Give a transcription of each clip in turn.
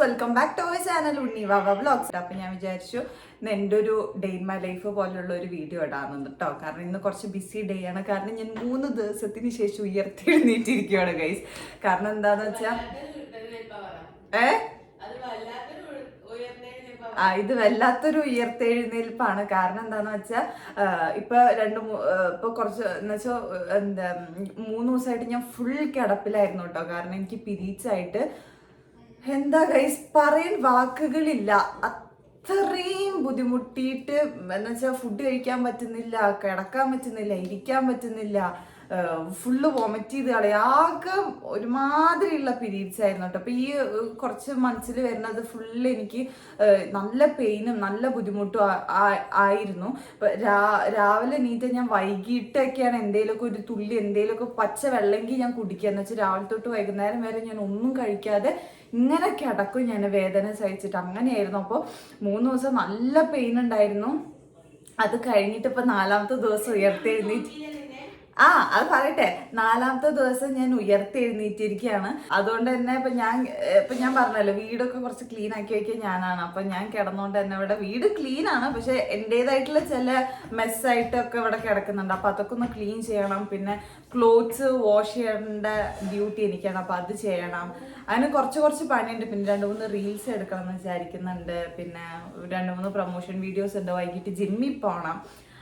Welcome back to our channel Unni Vava vlogs അപ്പൊ ഞാൻ വിചാരിച്ചു എന്റെ ഒരു ഡേ ഇൻ മൈ ലൈഫ് പോലുള്ള ഒരു വീഡിയോ ഇടാമെന്ന് കേട്ടോ കാരണം ഇന്ന് കുറച്ച് ബിസി ഡേ ആണ്. കാരണം ഞാൻ മൂന്ന് ദിവസത്തിന് ശേഷം ഉയർത്തി എഴുന്നേറ്റിരിക്കുകയാണ് ഗൈസ് കാരണം എന്താന്ന് വെച്ചാ ഏ? ആ ഇത് വല്ലാത്തൊരു ഉയർത്തെഴുന്നേൽപ്പാണ്. കാരണം എന്താന്ന് വെച്ചാൽ ഇപ്പൊ രണ്ട് ഇപ്പൊ കുറച്ച് എന്ന് വെച്ചാൽ എന്താ മൂന്ന് ദിവസമായിട്ട് ഞാൻ ഫുൾ കിടപ്പിലായിരുന്നു കേട്ടോ കാരണം എനിക്ക് പിരീച്ചായിട്ട് ആയിട്ട് എന്താ ഗൈസ് പറയാൻ വാക്കുകളില്ല. അത്രയും ബുദ്ധിമുട്ടിയിട്ട് എന്നുവെച്ചാൽ ഫുഡ് കഴിക്കാൻ പറ്റുന്നില്ല കിടക്കാൻ പറ്റുന്നില്ല ഇരിക്കാൻ പറ്റുന്നില്ല. ഫുള്ള് വോമിറ്റ് ചെയ്ത് കളയാകെ ഒരുമാതിരിയുള്ള പീരീഡ്സ് ആയിരുന്നു കേട്ടോ. അപ്പൊ ഈ കുറച്ച് മനസ്സിൽ വരുന്നത് ഫുള്ള് എനിക്ക് നല്ല പെയിനും നല്ല ബുദ്ധിമുട്ടും ആയിരുന്നു. രാവിലെ എണീറ്റ് ഞാൻ വൈകിട്ടൊക്കെയാണ് എന്തെങ്കിലുമൊക്കെ ഒരു തുള്ളി എന്തെങ്കിലുമൊക്കെ പച്ച വെള്ളമെങ്കിൽ ഞാൻ കുടിക്കുക എന്ന് വെച്ചാൽ രാവിലെ തൊട്ട് വൈകുന്നേരം വരെ ഞാൻ ഒന്നും കഴിക്കാതെ ഇങ്ങനെ കിടക്കും ഞാൻ വേദന സഹിച്ചിട്ട്. അങ്ങനെയായിരുന്നു. അപ്പോൾ മൂന്ന് ദിവസം നല്ല പെയിൻ ഉണ്ടായിരുന്നു. അത് കഴിഞ്ഞിട്ട് ഇപ്പം നാലാമത്തെ ദിവസം ഉയർത്തെഴുന്നേറ്റ് ആ അത് പറയട്ടെ. നാലാമത്തെ ദിവസം ഞാൻ ഉയർത്തെഴുന്നേറ്റിരിക്കുകയാണ്. അതുകൊണ്ട് തന്നെ ഇപ്പൊ ഞാൻ ഇപ്പൊ ഞാൻ പറഞ്ഞല്ലോ വീടൊക്കെ കുറച്ച് ക്ലീൻ ആക്കി വെക്കുക ഞാനാണ്. അപ്പൊ ഞാൻ കിടന്നുകൊണ്ട് തന്നെ ഇവിടെ വീട് ക്ലീൻ ആണ്. പക്ഷെ എന്റെതായിട്ടുള്ള ചില മെസ്സായിട്ടൊക്കെ ഇവിടെ കിടക്കുന്നുണ്ട്. അപ്പൊ അതൊക്കെ ഒന്ന് ക്ലീൻ ചെയ്യണം. പിന്നെ ക്ലോത്ത്സ് വാഷ് ചെയ്യേണ്ട ഡ്യൂട്ടി എനിക്കാണ്. അപ്പൊ അത് ചെയ്യണം. അതിന് കുറച്ച് കുറച്ച് പണിയുണ്ട്. പിന്നെ രണ്ട് മൂന്ന് റീൽസ് എടുക്കണം എന്ന് വിചാരിക്കുന്നുണ്ട്. പിന്നെ രണ്ട് മൂന്ന് പ്രൊമോഷൻ വീഡിയോസ് ഉണ്ട്. വൈകിട്ട് ജിമ്മിൽ പോകണം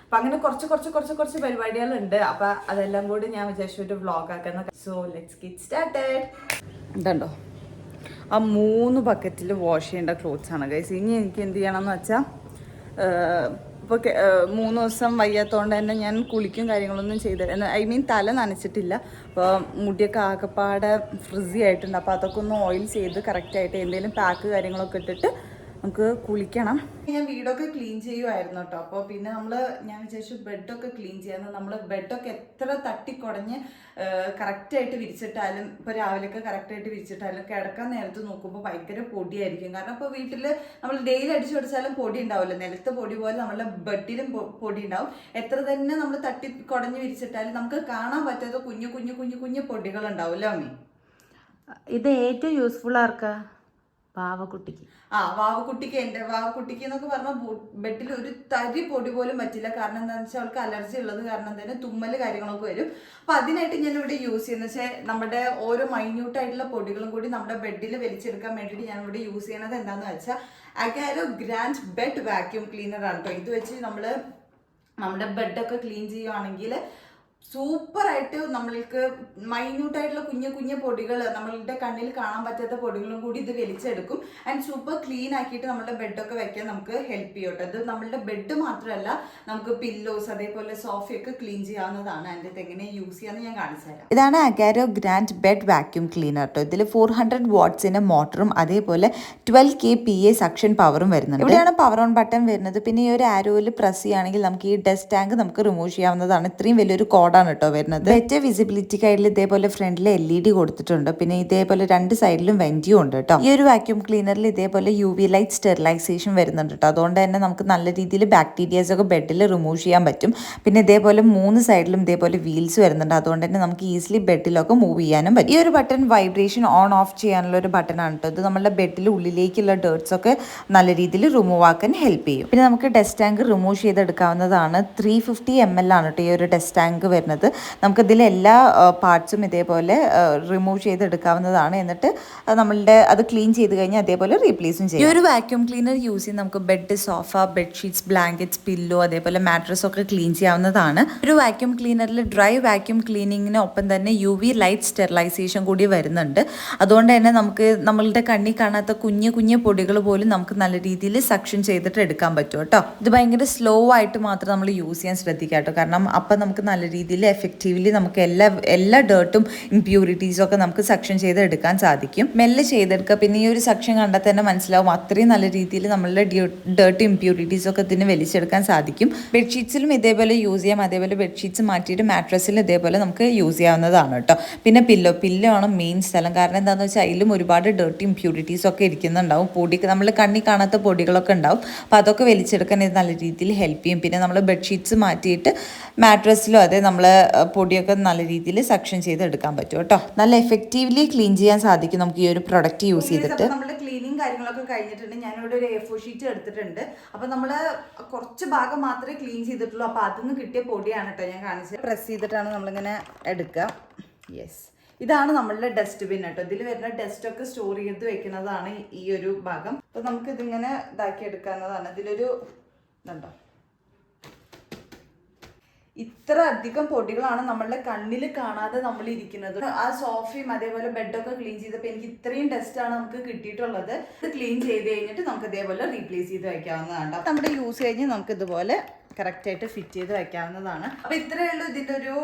അപ്പൊ അങ്ങനെ കുറച്ച് കുറച്ച് കുറച്ച് കുറച്ച് പരിപാടികളുണ്ട്. അപ്പൊ അതെല്ലാം കൂടി ഞാൻ വിചാരിച്ചു ഒരു വ്ളോഗ് ആക്കുന്ന സോ ലെറ്റ്സ് ഗെറ്റ് സ്റ്റാർട്ടഡ് ആ മൂന്ന് ബക്കറ്റിൽ വാഷ് ചെയ്യേണ്ട ക്ലോത്ത്സ് ആണ്. ഗൈസ് ഇനി എനിക്ക് എന്ത് ചെയ്യണം എന്ന് വെച്ചാൽ ഇപ്പോൾ മൂന്ന് ദിവസം വയ്യാത്തതുകൊണ്ട് തന്നെ ഞാൻ കുളിക്കും കാര്യങ്ങളൊന്നും ചെയ്ത് ഐ മീൻ തല നനച്ചിട്ടില്ല. അപ്പോൾ മുടിയൊക്കെ ആകെപ്പാടെ ഫ്രിസി ആയിട്ടുണ്ട്. അപ്പോൾ അതൊക്കെ ഒന്ന് ഓയിൽ ചെയ്ത് കറക്റ്റായിട്ട് എന്തെങ്കിലും പാക്ക് കാര്യങ്ങളൊക്കെ ഇട്ടിട്ട് നമുക്ക് കുളിക്കണം. ഞാൻ വീടൊക്കെ ക്ലീൻ ചെയ്യുമായിരുന്നു കേട്ടോ. അപ്പോൾ പിന്നെ നമ്മൾ ഞാൻ വിചാരിച്ചു ബെഡൊക്കെ ക്ലീൻ ചെയ്യാന്ന്. നമ്മൾ ബെഡൊക്കെ എത്ര തട്ടിക്കുടഞ്ഞ് കറക്റ്റായിട്ട് വിരിച്ചിട്ടാലും ഇപ്പോൾ രാവിലെയൊക്കെ കറക്റ്റായിട്ട് വിരിച്ചിട്ടാലും കിടക്കാൻ നേരത്ത് നോക്കുമ്പോൾ ഭയങ്കര പൊടിയായിരിക്കും. കാരണം ഇപ്പോൾ വീട്ടിൽ നമ്മൾ ഡെയിലി അടിച്ചു പിടിച്ചാലും പൊടി ഉണ്ടാവില്ല. നിലത്ത് പൊടി പോലെ നമ്മളുടെ ബെഡിലും പൊടി ഉണ്ടാവും. എത്ര തന്നെ നമ്മൾ തട്ടി കുടഞ്ഞ് വിരിച്ചിട്ടാലും നമുക്ക് കാണാൻ പറ്റാത്ത കുഞ്ഞു കുഞ്ഞു കുഞ്ഞു കുഞ്ഞു പൊടികൾ ഉണ്ടാവില്ല അമ്മി? ഇത് ഏറ്റവും യൂസ്ഫുൾ ആർക്കാ? പാവക്കുട്ടിക്ക് ആ വാവക്കുട്ടിക്ക് എന്റെ വാവക്കുട്ടിക്ക് എന്നൊക്കെ പറഞ്ഞാൽ ബെഡിൽ ഒരു തരി പൊടി പോലും പറ്റില്ല. കാരണം എന്താണെന്ന് വെച്ചാൽ അവൾക്ക് അലർജി ഉള്ളത് കാരണം തന്നെ തുമ്മൽ കാര്യങ്ങളൊക്കെ വരും. അപ്പൊ അതിനായിട്ട് ഞാൻ ഇവിടെ യൂസ് ചെയ്യുന്ന വെച്ചാൽ നമ്മുടെ ഓരോ മൈന്യൂട്ടായിട്ടുള്ള പൊടികളും കൂടി നമ്മുടെ ബെഡിൽ വലിച്ചെടുക്കാൻ വേണ്ടിയിട്ട് ഞാൻ ഇവിടെ യൂസ് ചെയ്യണത് എന്താണെന്ന് വെച്ചാൽ Agaro grand bed vacuum cleaner ആണ് കേട്ടോ. ഇത് വെച്ച് നമ്മൾ നമ്മുടെ ബെഡൊക്കെ ക്ലീൻ ചെയ്യുവാണെങ്കിൽ സൂപ്പറായിട്ട് നമ്മൾക്ക് മൈന്യൂട്ടായിട്ടുള്ള കുഞ്ഞു കുഞ്ഞു പൊടികൾ നമ്മളുടെ കണ്ണിൽ കാണാൻ പറ്റാത്ത പൊടികളും കൂടി ഇത് വലിച്ചെടുക്കും. ആൻഡ് സൂപ്പർ ക്ലീൻ ആക്കിയിട്ട് നമ്മുടെ ബെഡൊക്കെ വെക്കാൻ നമുക്ക് ഹെൽപ്പ് ചെയ്യും അത് ഇത് നമ്മളുടെ ബെഡ് മാത്രമല്ല നമുക്ക് പില്ലോസ് അതേപോലെ സോഫയൊക്കെ ക്ലീൻ ചെയ്യാവുന്നതാണ്. അതിന്റെ ഇത് എങ്ങനെ യൂസ് ചെയ്യാന്ന് ഞാൻ കാണിച്ചു തരാം. ഇതാണ് Agaro grand bed vacuum cleaner കേട്ടോ ഇതിൽ ഫോർ ഹൺഡ്രഡ് വാട്ട്സിന്റെ മോട്ടറും അതേപോലെ twelve K P A suction പവറും വരുന്നുണ്ട്. ഇവിടെയാണ് പവർ ഓൺ ബട്ടൺ വരുന്നത്. പിന്നെ ഈ ഒരു ആരോയിൽ പ്രസ് ചെയ്യുകയാണെങ്കിൽ നമുക്ക് ഈ ഡസ്റ്റ് ടാങ്ക് നമുക്ക് റിമൂവ് ചെയ്യാവുന്നതാണ്. ഇത്രയും വലിയൊരു കോഡാണ് കേട്ടോ വരുന്നത്. ബെറ്റർ വിസിബിലിറ്റി കൈഡിൽ ഇതേപോലെ ഫ്രണ്ടിൽ എൽ ഇ ഡി കൊടുത്തിട്ടുണ്ട്. പിന്നെ ഇതേപോലെ രണ്ട് സൈഡിലും വെന്റിയും ഉണ്ട് കേട്ടോ. ഈ ഒരു വാക്യൂം ക്ലീനറിൽ ഇതേപോലെ യു വി ലൈറ്റ് സ്റ്റെറിലൈസേഷൻ വരുന്നുണ്ട് കേട്ടോ. അതുകൊണ്ട് തന്നെ നമുക്ക് നല്ല രീതിയിൽ ബാക്ടീരിയാസ് ഒക്കെ ബെഡിൽ റിമൂവ് ചെയ്യാൻ പറ്റും. പിന്നെ ഇതേപോലെ മൂന്ന് സൈഡിലും ഇതേപോലെ വീൽസ് വരുന്നുണ്ട്. അതുകൊണ്ട് തന്നെ നമുക്ക് ഈസിലി ബെഡിലൊക്കെ മൂവ് ചെയ്യാനും പറ്റും. ഈ ഒരു ബട്ടൺ വൈബ്രേഷൻ ഓൺ ഓഫ് ചെയ്യാനുള്ള ഒരു ബട്ടൺ ആണ് കേട്ടോ. ഇത് നമ്മുടെ ബെഡിൽ ഉള്ളിലേക്കുള്ള ഡേർട്സ് ഒക്കെ നല്ല രീതിയിൽ റിമൂവ് ആക്കാൻ ഹെൽപ്പ് ചെയ്യും. പിന്നെ നമുക്ക് ഡസ്റ്റ് ടാങ്ക് റിമൂവ് ചെയ്തെടുക്കാവുന്നതാണ്. ത്രീ ഫിഫ്റ്റി എം എൽ ആണ് കേട്ടോ ഈ ഒരു ഡസ്റ്റ് ടാങ്ക് വരുന്നത്. നമുക്ക് ഇതിലെ എല്ലാ പാർട്സും ഇതേപോലെ റിമൂവ് ചെയ്തെടുക്കാവുന്നതാണ്. എന്നിട്ട് നമ്മളുടെ അത് ക്ലീൻ ചെയ്ത് കഴിഞ്ഞാൽ അതേപോലെ റീപ്ലേസും ചെയ്യും ഈ ഒരു വാക്യൂം ക്ലീനർ യൂസ് ചെയ്ത് നമുക്ക് bed sofa bedsheets blankets pillow അതേപോലെ മാട്രസ് ഒക്കെ ക്ലീൻ ചെയ്യാവുന്നതാണ്. ഒരു വാക്യൂം ക്ലീനറിൽ ഡ്രൈ വാക്യൂം ക്ലീനിങ്ങിനൊപ്പം തന്നെ യു വി ലൈറ്റ് സ്റ്റെറിലൈസേഷൻ കൂടി വരുന്നുണ്ട്. അതുകൊണ്ട് തന്നെ നമുക്ക് നമ്മളുടെ കണ്ണി കാണാത്ത കുഞ്ഞു കുഞ്ഞു പൊടികൾ പോലും നമുക്ക് നല്ല രീതിയിൽ സക്ഷൻ ചെയ്തിട്ട് എടുക്കാൻ പറ്റും കേട്ടോ. ഇത് ഭയങ്കര സ്ലോ ആയിട്ട് മാത്രം നമ്മൾ യൂസ് ചെയ്യാൻ ശ്രദ്ധിക്കാം കേട്ടോ. കാരണം അപ്പം നമുക്ക് നല്ല രീതിയിൽ എഫക്റ്റീവ്ലി നമുക്ക് എല്ലാ എല്ലാ ഡേർട്ടും ഇംപ്യൂരിറ്റീസും ഒക്കെ നമുക്ക് സക്ഷൻ ചെയ്തെടുക്കാൻ സാധിക്കും. മെല്ലെ ചെയ്തെടുക്കുക. പിന്നെ ഈ ഒരു സക്ഷൻ കണ്ടാൽ തന്നെ മനസ്സിലാവും അത്രയും നല്ല രീതിയിൽ നമ്മളുടെ ഡേർട്ട് ഇംപ്യൂരിറ്റീസ് ഒക്കെ ഇതിന് വലിച്ചെടുക്കാൻ സാധിക്കും. ബെഡ്ഷീറ്റ്സിലും ഇതേപോലെ യൂസ് ചെയ്യാം. അതേപോലെ ബെഡ്ഷീറ്റ്സ് മാറ്റിയിട്ട് മാട്രസിൽ ഇതേപോലെ നമുക്ക് യൂസ് ചെയ്യാവുന്നതാണ് കേട്ടോ. പിന്നെ പില്ലോ പില്ലോ ആണ് മെയിൻ സ്ഥലം. കാരണം എന്താണെന്ന് വെച്ചാൽ അതിലും ഒരുപാട് ഡേർട്ട് ഇംപ്യൂരിറ്റീസ് ഒക്കെ ഇരിക്കുന്നുണ്ടാവും. പൊടി നമ്മൾ കണ്ണി കാണാത്ത പൊടികളൊക്കെ ഉണ്ടാവും. അപ്പോൾ അതൊക്കെ വലിച്ചെടുക്കാൻ ഇത് നല്ല രീതിയിൽ ഹെൽപ്പ് ചെയ്യും. പിന്നെ നമ്മൾ ബെഡ്ഷീറ്റ്സ് മാറ്റിയിട്ട് മാട്രസിലോ അതെ നമ്മൾ പൊടിയൊക്കെ നല്ല രീതിയിൽ സക്ഷൻ ചെയ്ത് എടുക്കാൻ പറ്റും കേട്ടോ. നല്ല എഫക്റ്റീവ്ലി ക്ലീൻ ചെയ്യാൻ സാധിക്കും നമുക്ക് ഈ ഒരു പ്രൊഡക്റ്റ് യൂസ് ചെയ്തിട്ട്. നമ്മുടെ ക്ലീനിങ് കാര്യങ്ങളൊക്കെ കഴിഞ്ഞിട്ടുണ്ട്. ഞാനിവിടെ ഒരു എ ഫോർ ഷീറ്റ് എടുത്തിട്ടുണ്ട്. അപ്പൊ നമ്മൾ കുറച്ച് ഭാഗം മാത്രമേ ക്ലീൻ ചെയ്തിട്ടുള്ളൂ. അപ്പോൾ അതിന്ന് കിട്ടിയ പൊടിയാണ് കേട്ടോ ഞാൻ കാണിച്ചത്. പ്രസ് ചെയ്തിട്ടാണ് നമ്മളിങ്ങനെ എടുക്കുക. യെസ് ഇതാണ് നമ്മളുടെ ഡസ്റ്റ്ബിൻ കേട്ടോ. ഇതിൽ വരുന്ന ഡസ്റ്റ് ഒക്കെ സ്റ്റോർ ചെയ്ത് വെക്കുന്നതാണ് ഈ ഒരു ഭാഗം. അപ്പൊ നമുക്ക് ഇതിങ്ങനെ ഇതാക്കി എടുക്കാവുന്നതാണ്. ഇതിലൊരു ഇതുണ്ടോ? ഇത്ര അധികം പൊടികളാണ് നമ്മളുടെ കണ്ണിൽ കാണാതെ നമ്മൾ ഇരിക്കുന്നത്. ആ സോഫയും അതേപോലെ ബെഡൊക്കെ ക്ലീൻ ചെയ്തപ്പോൾ എനിക്ക് ഇത്രയും ഡസ്റ്റ് ആണ് നമുക്ക് കിട്ടിയിട്ടുള്ളത്. ഇത് ക്ലീൻ ചെയ്ത് കഴിഞ്ഞിട്ട് നമുക്ക് ഇതേപോലെ റീപ്ലേസ് ചെയ്ത് വെക്കാവുന്നതാണ്. അപ്പൊ നമ്മുടെ യൂസ് കഴിഞ്ഞ് നമുക്ക് ഇതുപോലെ കറക്റ്റ് ആയിട്ട് ഫിറ്റ് ചെയ്ത് വെക്കാവുന്നതാണ്. അപ്പൊ ഇത്രയേ ഉള്ളൂ ഇതിന്റെ ഒരു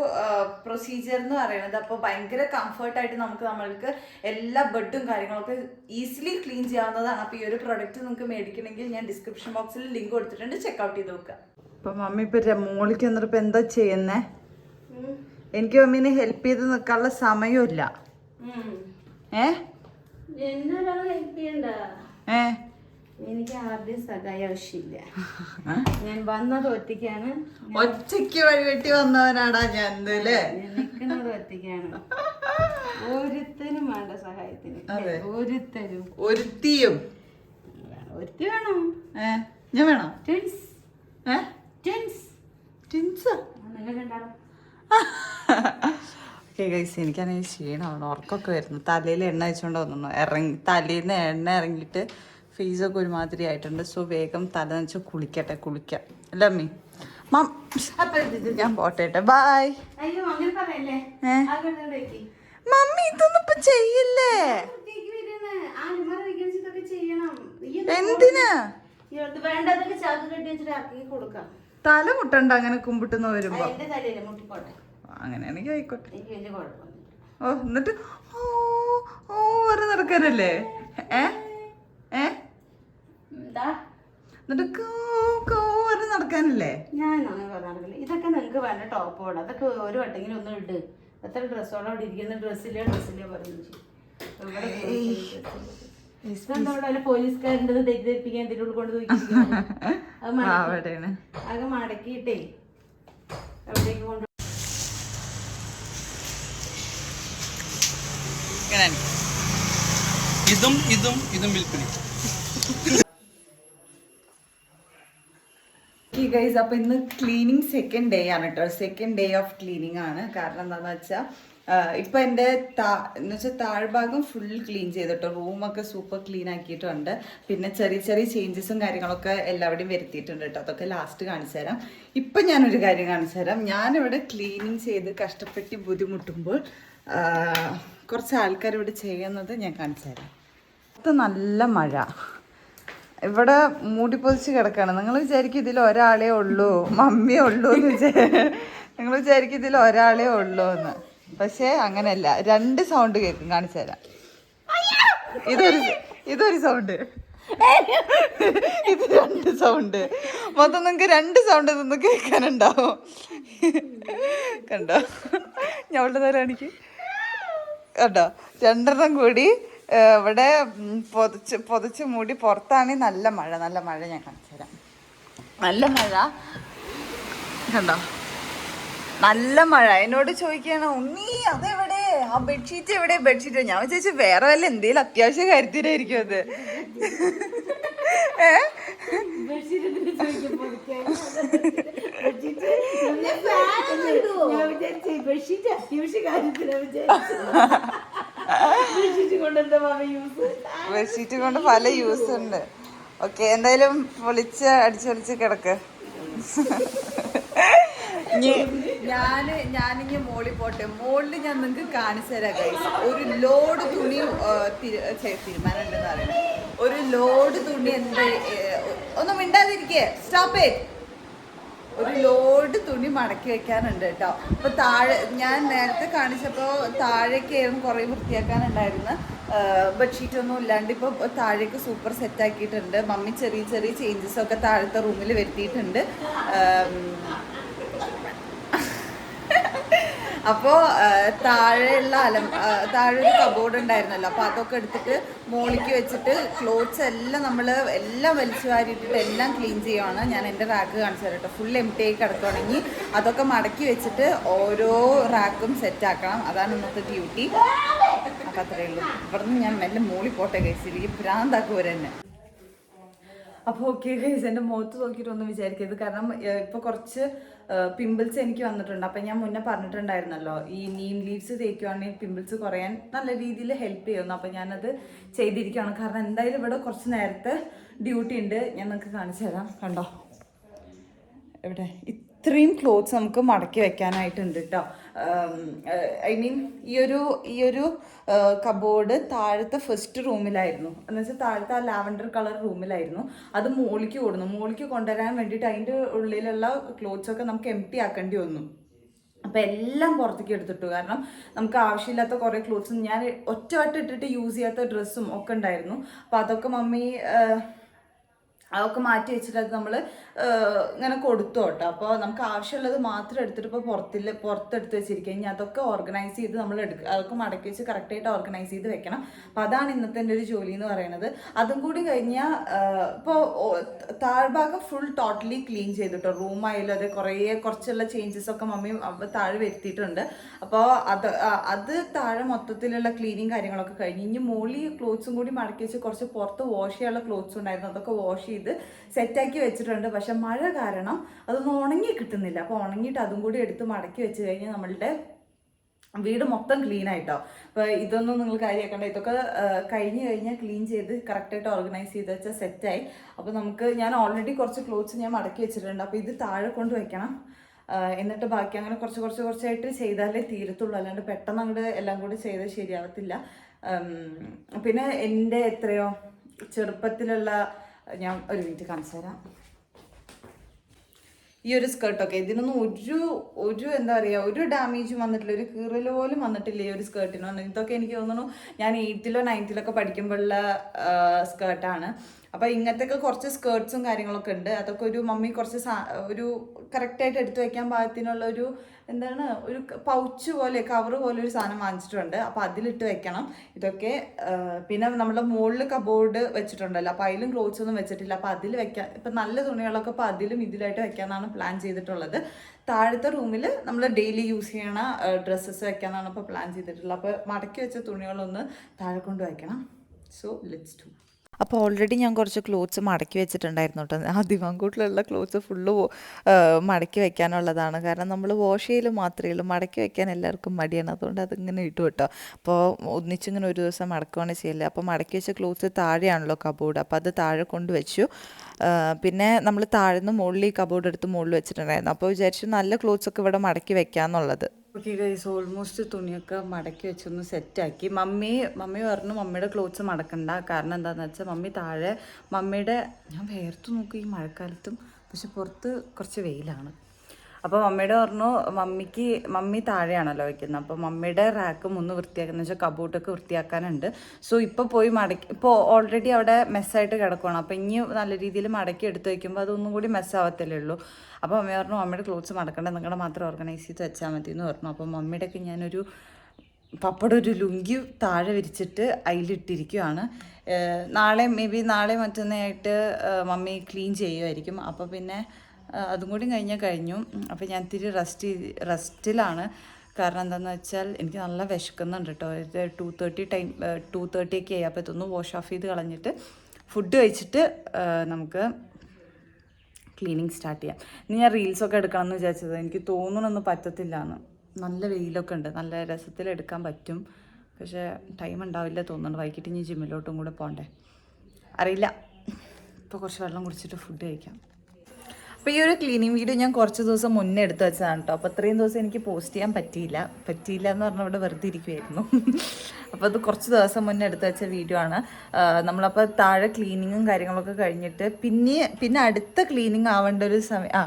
പ്രൊസീജിയർ എന്ന് പറയുന്നത്. അപ്പോൾ ഭയങ്കര കംഫർട്ട് ആയിട്ട് നമുക്ക് നമ്മൾക്ക് എല്ലാ ബെഡും കാര്യങ്ങളൊക്കെ ഈസിലി ക്ലീൻ ചെയ്യാവുന്നതാണ്. അപ്പോൾ ഈ ഒരു പ്രൊഡക്റ്റ് നിങ്ങൾക്ക് മേടിക്കണമെങ്കിൽ ഞാൻ ഡിസ്ക്രിപ്ഷൻ ബോക്സിൽ ലിങ്ക് കൊടുത്തിട്ടുണ്ട്. ചെക്ക്ഔട്ട് ചെയ്ത് നോക്കുക. അപ്പൊ മമ്മി ഇപ്പൊ മോളിക്ക് വന്നിട്ട് എന്താ ചെയ്യുന്നേ? എനിക്ക് മമ്മീനെ ഹെൽപ്പ് ചെയ്ത് നിൽക്കാനുള്ള സമയമില്ല. ഏ? ഏ? എനിക്ക് ആദ്യം സഹായം ആവശ്യമില്ല. ഞാൻ വന്നത് ഒറ്റയ്ക്കാണ്. ഒറ്റയ്ക്ക് വഴിവെട്ടി വന്നവനാടാ ഞാൻ നിൽക്കുന്നത് ഒറ്റയ്ക്കാണ്. ഒരുത്തനും വേണ്ട സഹായത്തിന്. അതെ. ഒരുത്തരും. ഒരുത്തിയും. ഒരുത്തി വേണം. ഞാൻ വേണോ? ട്വിൻസ് ഓക്കെ ഗൈസ് എനിക്കാണെങ്കിൽ ക്ഷീണമാണ്. ഉറക്കമൊക്കെ വരുന്നു. തലയിൽ എണ്ണ വെച്ചുകൊണ്ട് വന്നു ഇറങ്ങി തലയിൽ നിന്ന് എണ്ണ ഇറങ്ങിയിട്ട് ഫീസൊക്കെ ഒരുമാതിരി ആയിട്ടുണ്ട്. സോ വേഗം തല വെച്ച് കുളിക്കട്ടെ കുളിക്കാം. അല്ലേ അമ്മി? മാം അപ്പൊ ഇത് ഞാൻ പോട്ടെ ബായ് മമ്മി ഇതൊന്നും ഇപ്പൊ ചെയ്യില്ലേ? എന്തിനാ? വേണ്ടതൊക്കെ ചാക്ക് കെട്ടി വെച്ചിട്ട് ആക്കി കൊടുക്കാം. തല മുട്ടണ്ട അങ്ങനെ കുമ്പിട്ടുന്ന വരുമ്പോ. അങ്ങനെയാണെങ്കിൽ ആയിക്കോട്ടെ. ഓ എന്നിട്ട് ഓ ഓ വരെ നടക്കാനല്ലേ? ഏ? ഏ? എന്നിട്ട് കോ കോ വരെ നടക്കാനല്ലേ? ഞാൻ ഇതൊക്കെ നിങ്ങൾക്ക് വേണ്ട ടോപ്പോട് അതൊക്കെ ഒരു വട്ടെങ്കിലും ഒന്നും ഇട്ട് എത്ര ഡ്രസ്സോടെ അവിടെ ഇരിക്കുന്ന ഡ്രസ്സിലെ ഡ്രസ്സിലെ പറഞ്ഞു തെറ്റിദ്ധരിപ്പിക്കാൻ ഉള്ളിൽ കൊണ്ട് അത് മടക്കിയിട്ടേ കൊണ്ട് ഇതും ഇതും ഇതും വിൽപ്പണി ഗൈസ് അപ്പൊ ഇന്ന് ക്ലീനിങ് സെക്കൻഡ് ഡേ ആണ് കേട്ടോ സെക്കൻഡ് ഡേ ഓഫ് ക്ലീനിങ് ആണ്. കാരണം എന്താണെന്ന് വെച്ചാൽ ഇപ്പൊ എന്റെ താ എന്ന് വെച്ചാൽ താഴ്ഭാഗം ഫുൾ ക്ലീൻ ചെയ്തിട്ടോ. റൂമൊക്കെ സൂപ്പർ ക്ലീൻ ആക്കിയിട്ടുണ്ട്. പിന്നെ ചെറിയ ചെറിയ ചേഞ്ചസും കാര്യങ്ങളൊക്കെ എല്ലാവരുടെയും വരുത്തിയിട്ടുണ്ട് കേട്ടോ അതൊക്കെ ലാസ്റ്റ് കാണിച്ചു തരാം. ഇപ്പൊ ഞാനൊരു കാര്യം കാണിച്ചു തരാം. ഞാനിവിടെ ക്ലീനിങ് ചെയ്ത് കഷ്ടപ്പെട്ട് ബുദ്ധിമുട്ടുമ്പോൾ കുറച്ച് ആൾക്കാർ ഇവിടെ ചെയ്യുന്നത് ഞാൻ കാണിച്ചു തരാം. അത് നല്ല മഴ. ഇവിടെ മൂടി പൊതിച്ച് കിടക്കാണ്. നിങ്ങൾ വിചാരിക്കും ഇതിൽ ഒരാളേ ഉള്ളൂ മമ്മിയേ ഉള്ളൂ എന്ന് വിചാ നിങ്ങൾ വിചാരിക്കും ഇതിൽ ഒരാളേ ഉള്ളൂ എന്ന് പക്ഷേ അങ്ങനെയല്ല. രണ്ട് സൗണ്ട് കേൾക്കും. കാണിച്ചു തരാം. ഇതൊരു ഇതൊരു സൗണ്ട് ഇത് രണ്ട് സൗണ്ട് മൊത്തം നിങ്ങൾക്ക് രണ്ട് സൗണ്ട് ഇതൊന്ന് കേൾക്കാനുണ്ടാവും. കണ്ടോ? ഞാൻ ഉള്ള എനിക്ക് കണ്ടോ? രണ്ടെണ്ണം കൂടി ഇവിടെ പൊതിച്ച് പൊതിച്ച് മൂടി പുറത്താണെങ്കിൽ നല്ല മഴ. നല്ല മഴ ഞാൻ കാണിച്ചു തരാം. നല്ല മഴ. കണ്ടോ? നല്ല മഴ. എന്നോട് ചോദിക്കുകയാണ് ഉണ്ണി അതെവിടെ? ആ ബെഡ്ഷീറ്റ് എവിടെ? ബെഡ്ഷീറ്റ് ഞാൻ വിചാരിച്ചു വേറെ വല്ല എന്തെങ്കിലും അത്യാവശ്യ കാര്യത്തിനായിരിക്കും അത്. ബെഡ്ഷീറ്റ് കൊണ്ട് പല യൂസ് ഉണ്ട്. ഓക്കെ എന്തായാലും പൊളിച്ച് അടിച്ചൊളിച്ച് കിടക്ക്. ഞാൻ ഞാനിങ്ങനെ മോളിൽ പോട്ടെ. മോളിൽ ഞാൻ നിങ്ങൾക്ക് കാണിച്ചു തരാം ഒരു ലോഡ് തുണി തീരുമാനം ഉണ്ടെന്ന് പറയുന്നത്. ഒരു ലോഡ് തുണി എന്താ ഒന്നും മിണ്ടാതിരിക്കേ. സ്റ്റോപ്പ് ഒരു ലോഡ് തുണി മടക്കി വെക്കാനുണ്ട് കേട്ടോ. അപ്പൊ താഴെ ഞാൻ നേരത്തെ കാണിച്ചപ്പോൾ താഴേക്കായിരുന്നു കുറേ വൃത്തിയാക്കാനുണ്ടായിരുന്നു. ബെഡ്ഷീറ്റ് ഒന്നും ഇല്ലാണ്ട് ഇപ്പോൾ താഴേക്ക് സൂപ്പർ സെറ്റ് ആക്കിയിട്ടുണ്ട്. മമ്മി ചെറിയ ചെറിയ ചേഞ്ചസ് ഒക്കെ താഴത്തെ റൂമിൽ വരുത്തിയിട്ടുണ്ട്. അപ്പോൾ താഴെയുള്ള അലം താഴെ ഒരു കബോർഡ് ഉണ്ടായിരുന്നല്ലോ. അപ്പോൾ അതൊക്കെ എടുത്തിട്ട് മോളിക്ക് വെച്ചിട്ട് ക്ലോത്ത്സ് എല്ലാം നമ്മൾ എല്ലാം വലിച്ചു വാരിയിട്ടിട്ട് എല്ലാം ക്ലീൻ ചെയ്യുവാണ്. ഞാൻ എന്റെ റാക്ക് കാണിച്ചു തരാം ഫുൾ എം ടി ആയി കിടക്കുകയാണെങ്കിൽ അതൊക്കെ മടക്കി വെച്ചിട്ട് ഓരോ റാക്കും സെറ്റ് ആക്കണം. അതാണ് ഇന്നത്തെ ഡ്യൂട്ടി അപ്പം അത്രയേ ഉള്ളൂ. ഇവിടുന്ന് ഞാൻ മെല്ലെ മോളി പോട്ടെ കഴിച്ചിരിക്കും ഈ ഭ്രാന്താക്കുവരെ തന്നെ അപ്പോൾ ഓക്കെ ഗൈസ് എന്റെ മുഖത്ത് നോക്കിയിട്ടൊന്നും വിചാരിക്കരുത്. കാരണം ഇപ്പോൾ കുറച്ച് പിമ്പിൾസ് എനിക്ക് വന്നിട്ടുണ്ട്. അപ്പം ഞാൻ മുന്നേ പറഞ്ഞിട്ടുണ്ടായിരുന്നല്ലോ ഈ നീം ലീവ്സ് തേക്കുവാണെങ്കിൽ പിമ്പിൾസ് കുറയാൻ നല്ല രീതിയിൽ ഹെൽപ്പ് ചെയ്യുന്നു. അപ്പം ഞാനത് ചെയ്തിരിക്കുകയാണ്. കാരണം എന്തായാലും ഇവിടെ കുറച്ച് നേരത്തെ ഡ്യൂട്ടി ഉണ്ട്. ഞാൻ നിങ്ങൾക്ക് കാണിച്ചു തരാം. കണ്ടോ? ഇവിടെ ഇത്രയും ക്ലോത്ത്സ് നമുക്ക് മടക്കി വെക്കാനായിട്ടുണ്ട് കേട്ടോ ഐ മീൻ ഈ ഒരു ഈ ഒരു കബോർഡ് താഴത്തെ ഫസ്റ്റ് റൂമിലായിരുന്നു. എന്ന് വെച്ചാൽ താഴത്തെ ആ ലാവൻഡർ കളർ റൂമിലായിരുന്നു. അത് മോളിക്ക് ഓടുന്നു. മോളിക്ക് കൊണ്ടുവരാൻ വേണ്ടിയിട്ട് അതിന്റെ ഉള്ളിലുള്ള ക്ലോത്ത്സ് ഒക്കെ നമുക്ക് എം ടി ആക്കേണ്ടി വന്നു. അപ്പം എല്ലാം പുറത്തേക്ക് എടുത്തിട്ടു. കാരണം നമുക്ക് ആവശ്യമില്ലാത്ത കുറേ ക്ലോത്ത്സും ഞാൻ ഒറ്റവട്ടം ഇട്ടിട്ട് യൂസ് ചെയ്യാത്ത ഡ്രസ്സും ഒക്കെ ഉണ്ടായിരുന്നു. അപ്പോൾ അതൊക്കെ മമ്മി അതൊക്കെ മാറ്റി വെച്ചിട്ട് നമ്മൾ ഇങ്ങനെ കൊടുത്തു കേട്ടോ. അപ്പോൾ നമുക്ക് ആവശ്യമുള്ളത് മാത്രം എടുത്തിട്ട് ഇപ്പോൾ പുറത്തിൽ പുറത്തെടുത്ത് വെച്ചിരിക്കുക ഇനി അതൊക്കെ ഓർഗനൈസ് ചെയ്ത് നമ്മൾ എടുക്കുക അതൊക്കെ മടക്കി വെച്ച് കറക്റ്റായിട്ട് ഓർഗനൈസ് ചെയ്ത് വെക്കണം. അപ്പോൾ അതാണ് ഇന്നത്തെ എന്റെ ഒരു ജോലി എന്ന് പറയുന്നത്. അതും കൂടി കഴിഞ്ഞാൽ ഇപ്പോൾ താഴ്ഭാഗം ഫുൾ ടോട്ടലി ക്ലീൻ ചെയ്തിട്ടോ റൂമായാലും അത് കുറേ കുറച്ചുള്ള ചേഞ്ചസ് ഒക്കെ മമ്മി താഴെ വരുത്തിയിട്ടുണ്ട്. അപ്പോൾ അത് അത് താഴെ മൊത്തത്തിലുള്ള ക്ലീനിങ് കാര്യങ്ങളൊക്കെ കഴിഞ്ഞ്. ഇനി മുകളിൽ ക്ലോത്ത്സും കൂടി മടക്കി വെച്ച് കുറച്ച് പുറത്ത് വാഷ് ചെയ്യാനുള്ള ക്ലോത്ത്സ് ഉണ്ടായിരുന്നു. അതൊക്കെ വാഷ് ചെയ്ത് സെറ്റാക്കി വെച്ചിട്ടുണ്ട്. പക്ഷെ മഴ കാരണം അതൊന്നും ഉണങ്ങി കിട്ടുന്നില്ല. അപ്പോൾ ഉണങ്ങിയിട്ട് അതും കൂടി എടുത്ത് മടക്കി വെച്ച് കഴിഞ്ഞാൽ നമ്മളുടെ വീട് മൊത്തം ക്ലീൻ ആയിട്ടോ. അപ്പോൾ ഇതൊന്നും നിങ്ങൾ കാര്യമാക്കണ്ട. ഇതൊക്കെ കഴിഞ്ഞ് കഴിഞ്ഞാൽ ക്ലീൻ ചെയ്ത് കറക്റ്റായിട്ട് ഓർഗനൈസ് ചെയ്ത് വെച്ചാൽ സെറ്റായി അപ്പോൾ നമുക്ക് ഞാൻ ഓൾറെഡി കുറച്ച് ക്ലോത്ത്സ് ഞാൻ മടക്കി വെച്ചിട്ടുണ്ട്. അപ്പോൾ ഇത് താഴെ കൊണ്ട് വെക്കണം. എന്നിട്ട് ബാക്കി അങ്ങനെ കുറച്ച് കുറച്ച് കുറച്ചായിട്ട് ചെയ്താലേ തീരത്തുള്ളൂ. അല്ലാണ്ട് പെട്ടെന്ന് അങ്ങോട്ട് എല്ലാം കൂടി ചെയ്ത് ശരിയാവത്തില്ല. പിന്നെ എന്റെ എത്രയോ ചെറുപ്പത്തിലുള്ള ഞാൻ ഒരു മിനിറ്റ് കാണിച്ചു തരാം. ഈ ഒരു സ്കേർട്ടൊക്കെ ഇതിനൊന്നും ഒരു ഒരു എന്താ പറയുക ഒരു ഡാമേജും വന്നിട്ടില്ല. ഒരു കീറൽ പോലും വന്നിട്ടില്ല ഈ ഒരു സ്കേർട്ടിന് ഇതൊക്കെ എനിക്ക് തോന്നുന്നു ഞാൻ എയ്ത്തിലോ നയൻത്തിലൊക്കെ പഠിക്കുമ്പോഴുള്ള സ്കേർട്ടാണ് അപ്പോൾ ഇങ്ങനത്തെ കുറച്ച് സ്കേർട്സും കാര്യങ്ങളൊക്കെ ഉണ്ട്. അതൊക്കെ ഒരു മമ്മി കുറച്ച് ഒരു കറക്റ്റായിട്ട് എടുത്തു വെക്കാൻ പാകത്തിനുള്ള ഒരു എന്താണ് ഒരു പൗച്ച് പോലെ കവർ പോലെ ഒരു സാധനം വാങ്ങിച്ചിട്ടുണ്ട്. അപ്പോൾ അതിലിട്ട് വെക്കണം. ഇതൊക്കെ പിന്നെ നമ്മുടെ മുകളിൽ കബോർഡ് വെച്ചിട്ടുണ്ടല്ലോ. അപ്പോൾ അതിലും ക്ലോത്ത്സ് ഒന്നും വെച്ചിട്ടില്ല. അപ്പോൾ അതിൽ വെക്കാൻ ഇപ്പം നല്ല തുണികളൊക്കെ അപ്പോൾ അതിലും ഇതിലായിട്ട് വെക്കാനാണ് പ്ലാൻ ചെയ്തിട്ടുള്ളത്. താഴത്തെ റൂമിൽ നമ്മൾ ഡെയിലി യൂസ് ചെയ്യണ ഡ്രസ്സസ് വെക്കാനാണ് ഇപ്പോൾ പ്ലാൻ ചെയ്തിട്ടുള്ളത്. അപ്പോൾ മടക്കി വെച്ച തുണികളൊന്ന് താഴെ കൊണ്ട് വയ്ക്കണം സോ ലെറ്റ്സ് ടു അപ്പോൾ ഓൾറെഡി ഞാൻ കുറച്ച് ക്ലോത്ത്സ് മടക്കി വെച്ചിട്ടുണ്ടായിരുന്നു കേട്ടോ. ആ ദിവാങ്കൂട്ടിലുള്ള ക്ലോത്ത്സ് ഫുള്ള് മടക്കി വെക്കാനുള്ളതാണ്. കാരണം നമ്മൾ വാഷ് ചെയ്യൽ മാത്രമേ ഉള്ളൂ. മടക്കി വെക്കാൻ എല്ലാവർക്കും മടിയാണ്. അതുകൊണ്ട് അതിങ്ങനെ ഇട്ടു കേട്ടോ. അപ്പോൾ ഒന്നിച്ചിങ്ങനെ ഒരു ദിവസം മടക്കുകയാണ് ചെയ്യൽ. അപ്പോൾ മടക്കി വെച്ച ക്ലോത്ത്സ് താഴെയാണല്ലോ കബോർഡ് അപ്പോൾ അത് താഴെ കൊണ്ടുവച്ചു പിന്നെ നമ്മൾ താഴെ നിന്ന് മുകളിൽ ഈ കബോർഡ് എടുത്ത് മുകളിൽ വെച്ചിട്ടുണ്ടായിരുന്നു. അപ്പോൾ വിചാരിച്ചു നല്ല ക്ലോത്ത്സ് ഒക്കെ ഇവിടെ മടക്കി വെക്കാന്നുള്ളത്. ഓക്കെ ഗൈസ് ഓൾമോസ്റ്റ് തുണിയൊക്കെ മടക്കി വെച്ചൊന്ന് സെറ്റാക്കി മമ്മി മമ്മി പറഞ്ഞു മമ്മിയുടെ ക്ലോത്ത്സ് മടക്കണ്ട. കാരണം എന്താണെന്ന് വെച്ചാൽ മമ്മി താഴെ മമ്മിയുടെ ഞാൻ വേർത്ത് നോക്കും ഈ മഴക്കാലത്തും പക്ഷെ പുറത്ത് കുറച്ച് വെയിലാണ്. അപ്പോൾ മമ്മിയുടെ പറഞ്ഞു മമ്മിക്ക് മമ്മി താഴെയാണല്ലോ വെക്കുന്നത് അപ്പോൾ മമ്മിയുടെ റാക്കും ഒന്ന് വൃത്തിയാക്കുന്ന വെച്ചാൽ കബൂട്ടൊക്കെ വൃത്തിയാക്കാനുണ്ട്. സോ ഇപ്പോൾ പോയി മടക്കി ഇപ്പോൾ ഓൾറെഡി അവിടെ മെസ്സായിട്ട് കിടക്കുവാണ്. അപ്പോൾ ഇനി നല്ല രീതിയിൽ മടക്കി എടുത്ത് വയ്ക്കുമ്പോൾ അതൊന്നും കൂടി മെസ്സാവത്തല്ലേ ഉള്ളൂ. അപ്പോൾ മമ്മി പറഞ്ഞു മമ്മിയുടെ ക്ലോത്ത്സ് മടക്കണ്ട. നിങ്ങളുടെ മാത്രം ഓർഗനൈസ് ചെയ്ത് വെച്ചാൽ മതി എന്ന് പറഞ്ഞു. അപ്പോൾ മമ്മിയുടെയൊക്കെ ഞാനൊരു പപ്പടം ഒരു ലുങ്കി താഴെ വിരിച്ചിട്ട് അതിലിട്ടിരിക്കുകയാണ് നാളെ മേ ബി നാളെ മറ്റന്നായിട്ട് മമ്മി ക്ലീൻ ചെയ്യുമായിരിക്കും അപ്പോൾ പിന്നെ അതും കൂടി കഴിഞ്ഞാൽ കഴിഞ്ഞു. അപ്പോൾ ഞാൻ ഇത്തിരി റെസ്റ്റ് റെസ്റ്റിലാണ് കാരണം എന്താണെന്ന് വെച്ചാൽ എനിക്ക് നല്ല വിശക്കുന്നുണ്ട് കേട്ടോ ഇത് two thirty time two thirty ഒക്കെ ആയി. അപ്പോൾ ഇതൊന്ന് വാഷ് ഓഫ് ചെയ്ത് കളഞ്ഞിട്ട് ഫുഡ് കഴിച്ചിട്ട് നമുക്ക് ക്ലീനിങ് സ്റ്റാർട്ട് ചെയ്യാം. ഇനി ഞാൻ റീൽസൊക്കെ എടുക്കണം എന്ന് വിചാരിച്ചത്. എനിക്ക് തോന്നണൊന്നും പറ്റത്തില്ല എന്ന് നല്ല വെയിലൊക്കെ ഉണ്ട്. നല്ല രസത്തിൽ എടുക്കാൻ പറ്റും. പക്ഷേ ടൈം ഉണ്ടാവില്ല തോന്നുന്നുണ്ട് വൈകിട്ട് ഇനി ജിമ്മിലോട്ടും കൂടെ പോകണ്ടേ അറിയില്ല. ഇപ്പോൾ കുറച്ച് വെള്ളം കുടിച്ചിട്ട് ഫുഡ് കഴിക്കാം. അപ്പോൾ ഈ ഒരു ക്ലീനിങ് വീഡിയോ ഞാൻ കുറച്ച് ദിവസം മുന്നേ എടുത്ത് വെച്ചതാണ് കേട്ടോ അപ്പോൾ അത്രയും ദിവസം എനിക്ക് പോസ്റ്റ് ചെയ്യാൻ പറ്റിയില്ല. പറ്റിയില്ല എന്ന് പറഞ്ഞാൽ ഇവിടെ വെറുതെ ഇരിക്കുമായിരുന്നു അപ്പോൾ അത് കുറച്ച് ദിവസം മുന്നേ എടുത്ത് വെച്ച വീഡിയോ ആണ്. നമ്മളപ്പോൾ താഴെ ക്ലീനിങ്ങും കാര്യങ്ങളൊക്കെ കഴിഞ്ഞിട്ട് പിന്നെ പിന്നെ അടുത്ത ക്ലീനിങ് ആവേണ്ട ഒരു സമയം ആ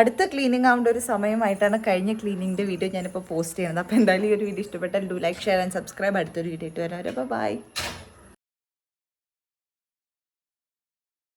അടുത്ത ക്ലീനിങ് ആവേണ്ട ഒരു സമയമായിട്ടാണ് കഴിഞ്ഞ ക്ലീനിങ്ങിന്റെ വീഡിയോ ഞാനിപ്പോൾ പോസ്റ്റ് ചെയ്യുന്നത്. അപ്പോൾ എന്തായാലും ഈ ഒരു വീഡിയോ ഇഷ്ടപ്പെട്ടാൽ do like share and subscribe അടുത്തൊരു വീഡിയോ ആയിട്ട് വരാം. ബൈ